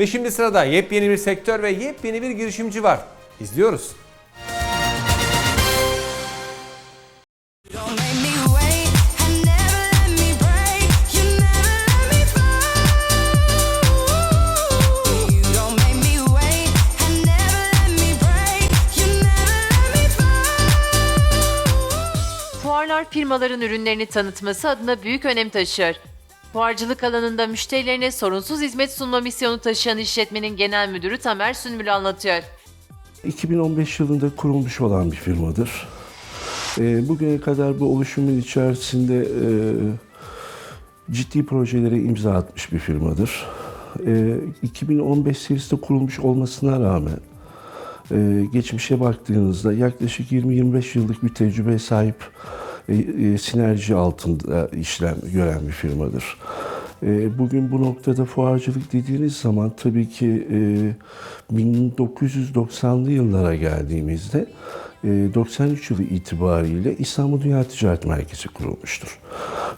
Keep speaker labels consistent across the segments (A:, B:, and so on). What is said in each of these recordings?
A: Ve şimdi sırada yepyeni bir sektör ve yepyeni bir girişimci var. İzliyoruz.
B: Fuarlar firmaların ürünlerini tanıtması adına büyük önem taşıyor. Fuarcılık alanında müşterilerine sorunsuz hizmet sunma misyonu taşıyan işletmenin genel müdürü Tamer Sünmül anlatıyor.
C: 2015 yılında kurulmuş olan bir firmadır. Ee, bugüne kadar bu oluşumun içerisinde e, ciddi projelere imza atmış bir firmadır. Ee, 2015 serisinde kurulmuş olmasına rağmen e, geçmişe baktığınızda yaklaşık 20-25 yıllık bir tecrübe sahip e, e, sinerji altında işlem gören bir firmadır. E, Bugün bu noktada fuarcılık dediğiniz zaman tabii ki e, 1990'lı yıllara geldiğimizde e, 93 yılı itibariyle İstanbul Dünya Ticaret Merkezi kurulmuştur.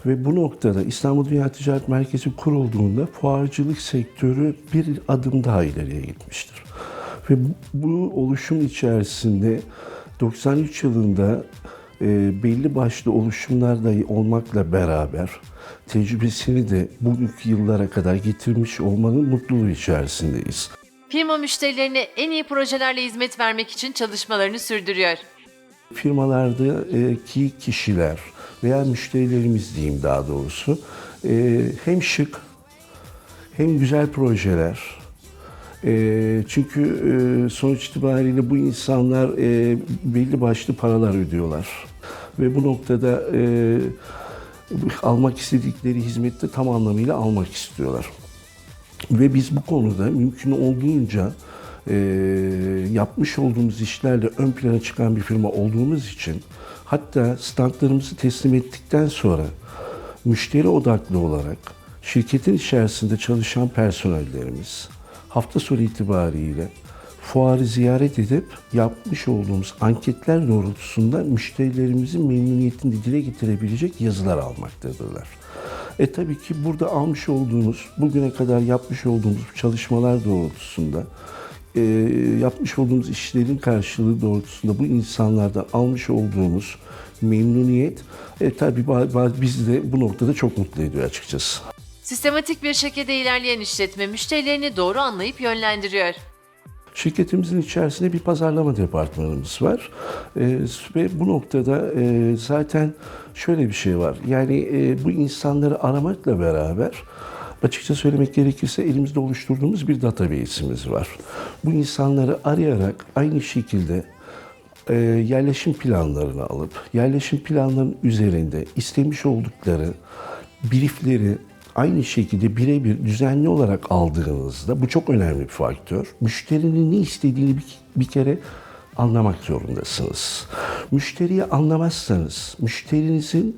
C: Ve bu noktada İstanbul Dünya Ticaret Merkezi kurulduğunda fuarcılık sektörü bir adım daha ileriye gitmiştir. Ve bu oluşum içerisinde 93 yılında e, belli başlı oluşumlar dahi olmakla beraber tecrübesini de bugünkü yıllara kadar getirmiş olmanın mutluluğu içerisindeyiz.
B: Firma müşterilerine en iyi projelerle hizmet vermek için çalışmalarını sürdürüyor.
C: Firmalardaki kişiler veya müşterilerimiz diyeyim daha doğrusu e, hem şık hem güzel projeler. E, çünkü e, sonuç itibariyle bu insanlar e, belli başlı paralar ödüyorlar. Ve bu noktada e, almak istedikleri hizmeti de tam anlamıyla almak istiyorlar. Ve biz bu konuda mümkün olduğunca e, yapmış olduğumuz işlerle ön plana çıkan bir firma olduğumuz için hatta standlarımızı teslim ettikten sonra müşteri odaklı olarak şirketin içerisinde çalışan personellerimiz hafta sonu itibariyle fuarı ziyaret edip yapmış olduğumuz anketler doğrultusunda müşterilerimizin memnuniyetini dile getirebilecek yazılar almaktadırlar. E tabii ki burada almış olduğumuz, bugüne kadar yapmış olduğumuz çalışmalar doğrultusunda, e, yapmış olduğumuz işlerin karşılığı doğrultusunda bu insanlardan almış olduğumuz memnuniyet, e, tabii bizi de bu noktada çok mutlu ediyor açıkçası.
B: Sistematik bir şekilde ilerleyen işletme müşterilerini doğru anlayıp yönlendiriyor.
C: Şirketimizin içerisinde bir pazarlama departmanımız var. Ee, ve bu noktada e, zaten şöyle bir şey var. Yani e, bu insanları aramakla beraber açıkça söylemek gerekirse elimizde oluşturduğumuz bir database'imiz var. Bu insanları arayarak aynı şekilde e, yerleşim planlarını alıp yerleşim planlarının üzerinde istemiş oldukları briefleri aynı şekilde birebir düzenli olarak aldığınızda bu çok önemli bir faktör. Müşterinin ne istediğini bir, bir kere anlamak zorundasınız. Müşteriyi anlamazsanız, müşterinizin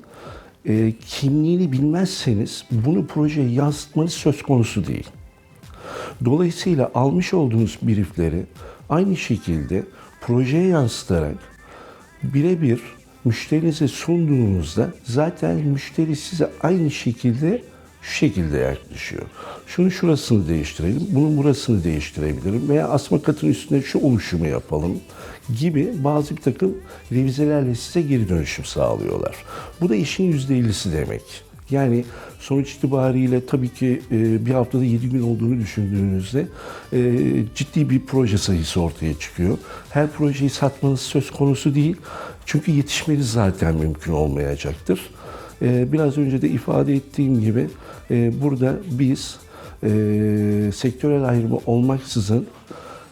C: e, kimliğini bilmezseniz bunu projeye yansıtmanız söz konusu değil. Dolayısıyla almış olduğunuz briefleri aynı şekilde projeye yansıtarak birebir müşterinize sunduğunuzda zaten müşteri size aynı şekilde şu şekilde yaklaşıyor. Şunun şurasını değiştirelim, bunun burasını değiştirebilirim veya asma katın üstüne şu oluşumu yapalım gibi bazı bir takım revizelerle size geri dönüşüm sağlıyorlar. Bu da işin %50'si demek. Yani sonuç itibariyle tabii ki e, bir haftada 7 gün olduğunu düşündüğünüzde e, ciddi bir proje sayısı ortaya çıkıyor. Her projeyi satmanız söz konusu değil. Çünkü yetişmeniz zaten mümkün olmayacaktır. E, Biraz önce de ifade ettiğim gibi e, burada biz e, sektörel ayrımı olmaksızın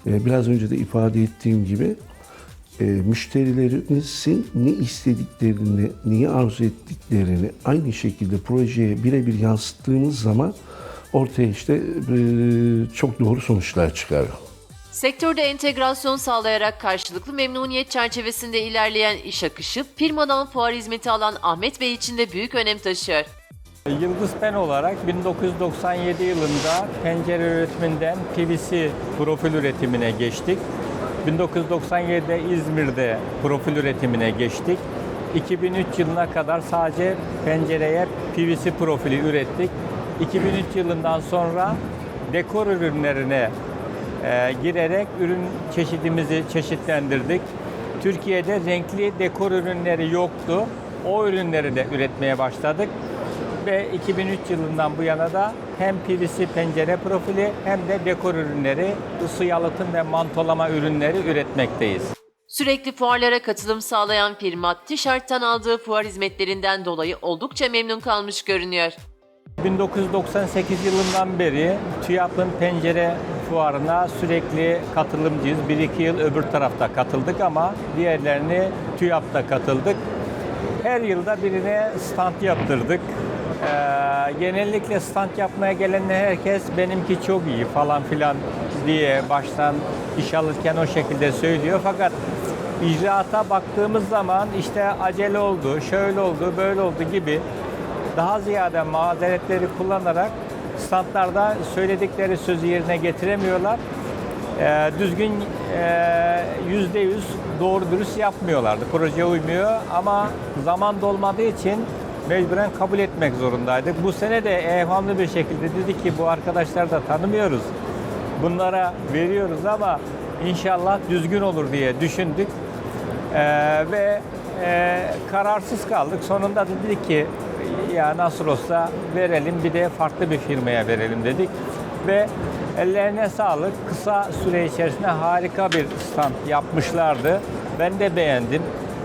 C: e, biraz önce de ifade ettiğim gibi e, müşterilerimizin ne istediklerini, neyi arzu ettiklerini aynı şekilde projeye birebir yansıttığımız zaman ortaya işte e, çok doğru sonuçlar çıkar.
B: Sektörde entegrasyon sağlayarak karşılıklı memnuniyet çerçevesinde ilerleyen iş akışı firmadan fuar hizmeti alan Ahmet Bey için de büyük önem taşıyor.
D: Yıldız Pen olarak 1997 yılında pencere üretiminden PVC profil üretimine geçtik. 1997'de İzmir'de profil üretimine geçtik. 2003 yılına kadar sadece pencereye PVC profili ürettik. 2003 yılından sonra dekor ürünlerine girerek ürün çeşidimizi çeşitlendirdik. Türkiye'de renkli dekor ürünleri yoktu. O ürünleri de üretmeye başladık. Ve 2003 yılından bu yana da hem PVC pencere profili hem de dekor ürünleri, ısı yalıtım ve mantolama ürünleri üretmekteyiz.
B: Sürekli fuarlara katılım sağlayan firma, Tişart'tan aldığı fuar hizmetlerinden dolayı oldukça memnun kalmış görünüyor.
D: 1998 yılından beri TÜYAP'ın pencere fuarına sürekli katılımcıyız. 1-2 yıl öbür tarafta katıldık ama diğerlerini TÜYAP'ta katıldık. Her yılda birine stand yaptırdık. Ee, genellikle stand yapmaya gelen herkes benimki çok iyi falan filan diye baştan iş alırken o şekilde söylüyor. Fakat icraata baktığımız zaman işte acele oldu, şöyle oldu, böyle oldu gibi daha ziyade mazeretleri kullanarak standlarda söyledikleri sözü yerine getiremiyorlar. Ee, düzgün e, yüzde yüz doğru dürüst yapmıyorlardı. Proje uymuyor ama zaman dolmadığı için mecburen kabul etmek zorundaydık. Bu sene de evhamlı bir şekilde dedik ki bu arkadaşları da tanımıyoruz. Bunlara veriyoruz ama inşallah düzgün olur diye düşündük. Ee, ve e, kararsız kaldık. Sonunda da dedik ki ya nasıl olsa verelim bir de farklı bir firmaya verelim dedik. Ve ellerine sağlık. Kısa süre içerisinde harika bir stand yapmışlardı. Ben de beğendim.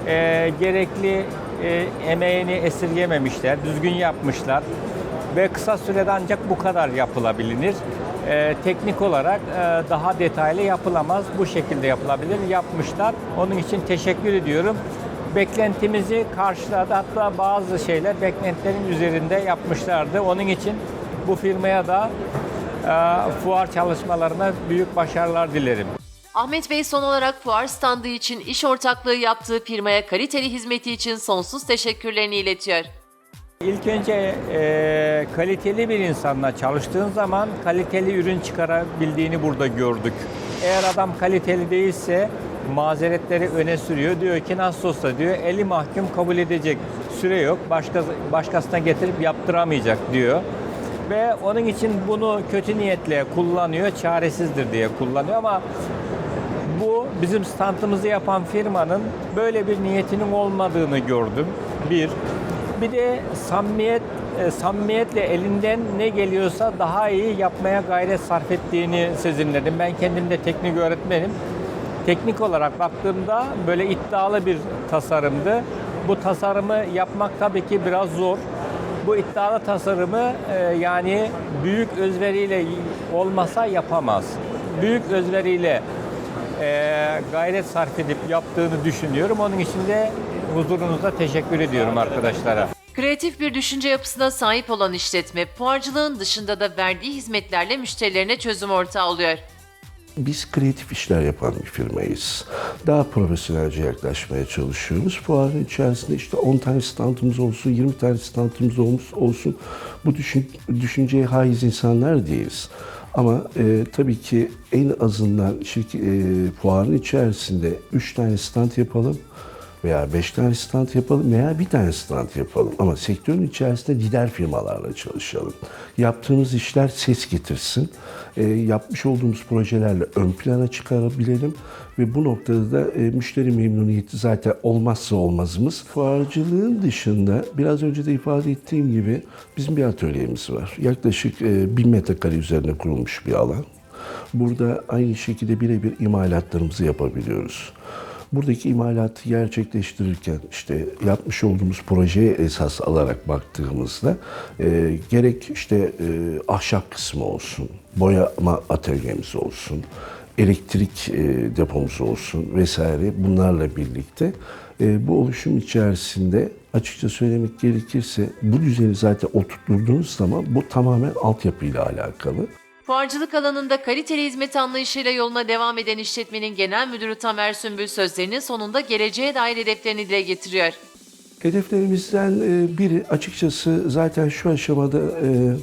D: Ee, gerekli e, emeğini esirgememişler, düzgün yapmışlar ve kısa sürede ancak bu kadar yapılabilir. Ee, teknik olarak e, daha detaylı yapılamaz. Bu şekilde yapılabilir. Yapmışlar. Onun için teşekkür ediyorum. Beklentimizi karşıladı. Hatta bazı şeyler beklentilerin üzerinde yapmışlardı. Onun için bu firmaya da e, fuar çalışmalarına büyük başarılar dilerim.
B: Ahmet Bey son olarak fuar standı için iş ortaklığı yaptığı firmaya kaliteli hizmeti için sonsuz teşekkürlerini iletiyor.
D: İlk önce e, kaliteli bir insanla çalıştığın zaman kaliteli ürün çıkarabildiğini burada gördük. Eğer adam kaliteli değilse mazeretleri öne sürüyor. Diyor ki nasıl olsa diyor eli mahkum kabul edecek. Süre yok. Başka, başkasına getirip yaptıramayacak diyor. Ve onun için bunu kötü niyetle kullanıyor. Çaresizdir diye kullanıyor ama bu bizim standımızı yapan firmanın böyle bir niyetinin olmadığını gördüm. Bir. Bir de samimiyet, e, samimiyetle elinden ne geliyorsa daha iyi yapmaya gayret sarf ettiğini sezinledim. Ben kendim de teknik öğretmenim. Teknik olarak baktığımda böyle iddialı bir tasarımdı. Bu tasarımı yapmak tabii ki biraz zor. Bu iddialı tasarımı e, yani büyük özveriyle olmasa yapamaz. Büyük özveriyle e, gayret sarf edip yaptığını düşünüyorum. Onun için de huzurunuzda teşekkür ediyorum arkadaşlara.
B: Kreatif bir düşünce yapısına sahip olan işletme, fuarcılığın dışında da verdiği hizmetlerle müşterilerine çözüm ortağı oluyor.
C: Biz kreatif işler yapan bir firmayız. Daha profesyonelce yaklaşmaya çalışıyoruz. Fuarın içerisinde işte 10 tane standımız olsun, 20 tane standımız olsun. Bu düşün, düşünceye haiz insanlar değiliz. Ama e, tabii ki en azından şirket, e, fuarın içerisinde 3 tane stand yapalım veya 5 tane stand yapalım veya bir tane stand yapalım. Ama sektörün içerisinde lider firmalarla çalışalım. Yaptığımız işler ses getirsin. E, yapmış olduğumuz projelerle ön plana çıkarabilelim ve bu noktada da e, müşteri memnuniyeti zaten olmazsa olmazımız. Fuarcılığın dışında biraz önce de ifade ettiğim gibi bizim bir atölyemiz var. Yaklaşık e, 1000 metrekare üzerine kurulmuş bir alan. Burada aynı şekilde birebir imalatlarımızı yapabiliyoruz. Buradaki imalatı gerçekleştirirken işte yapmış olduğumuz projeye esas alarak baktığımızda e, gerek işte e, ahşap kısmı olsun, boyama atölyemiz olsun, elektrik e, depomuz olsun vesaire bunlarla birlikte e, bu oluşum içerisinde açıkça söylemek gerekirse bu düzeni zaten oturtturduğunuz zaman bu tamamen altyapıyla alakalı.
B: Fuarcılık alanında kaliteli hizmet anlayışıyla yoluna devam eden işletmenin genel müdürü Tamer Sümbül sözlerinin sonunda geleceğe dair hedeflerini dile getiriyor.
C: Hedeflerimizden e, biri açıkçası zaten şu aşamada e,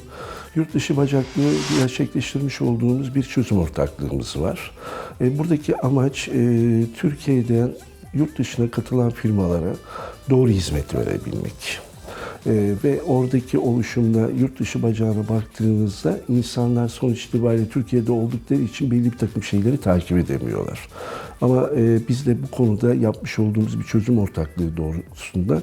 C: yurt dışı bacaklığı gerçekleştirmiş olduğumuz bir çözüm ortaklığımız var. E, Buradaki amaç Türkiye'den yurt dışına katılan firmalara doğru hizmet verebilmek. Ee, ve oradaki oluşumda yurt dışı bacağına baktığınızda insanlar sonuç itibariyle Türkiye'de oldukları için belli bir takım şeyleri takip edemiyorlar. Ama e, biz de bu konuda yapmış olduğumuz bir çözüm ortaklığı doğrultusunda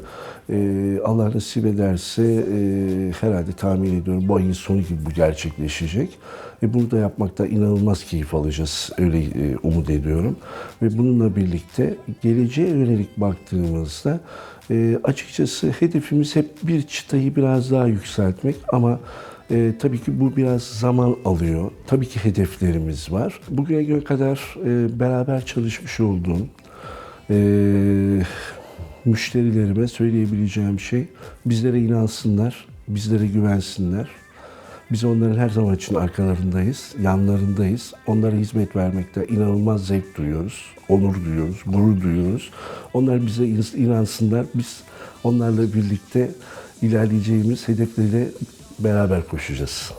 C: e, Allah nasip ederse e, herhalde tahmin ediyorum bu ayın sonu gibi bu gerçekleşecek. Ve burada yapmakta inanılmaz keyif alacağız. Öyle e, umut ediyorum. Ve bununla birlikte geleceğe yönelik baktığımızda e, açıkçası hedefimiz hep bir çıtayı biraz daha yükseltmek ama e, tabii ki bu biraz zaman alıyor. Tabii ki hedeflerimiz var. Bugüne kadar e, beraber çalışmış olduğum e, müşterilerime söyleyebileceğim şey bizlere inansınlar, bizlere güvensinler. Biz onların her zaman için arkalarındayız, yanlarındayız. Onlara hizmet vermekte inanılmaz zevk duyuyoruz, onur duyuyoruz, gurur duyuyoruz. Onlar bize in- inansınlar, biz onlarla birlikte ilerleyeceğimiz hedeflere beraber koşacağız.